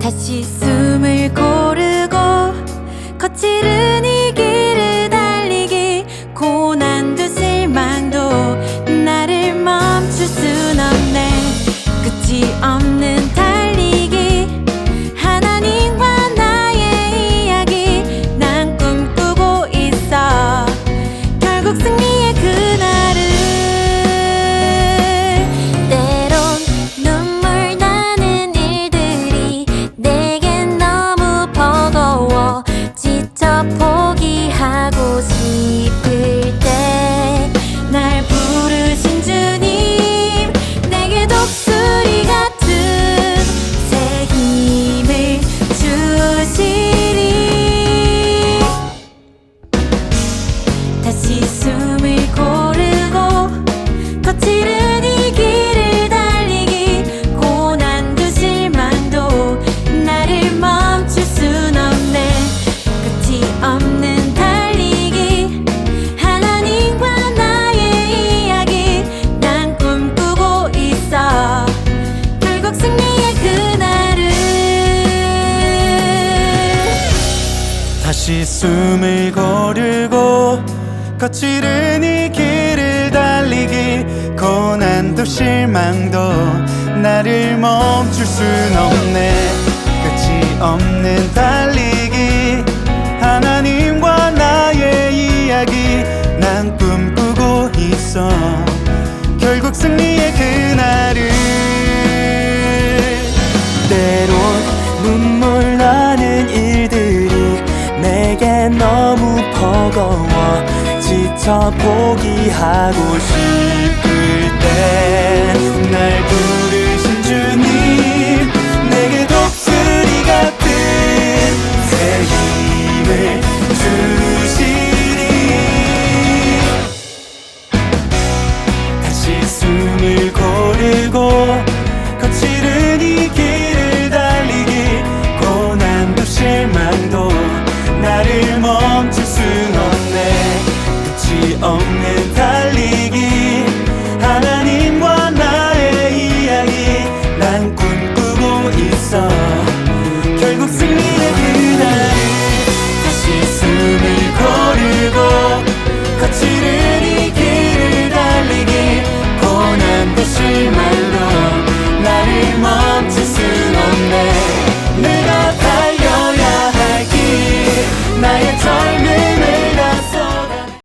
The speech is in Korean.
다시 숨을 고르고 거칠은 같이 숨을 고르고 거칠은 이 길을 달리기 고난도 실망도 나를 멈출 순 없네. 끝이 없는 달리기 하나님과 나의 이야기 난 꿈꾸고 있어. 결국 승리 미쳐 포기하고 싶을 때 날 부르신 주님 내게 독수리 같은 새 힘을 주신 single singing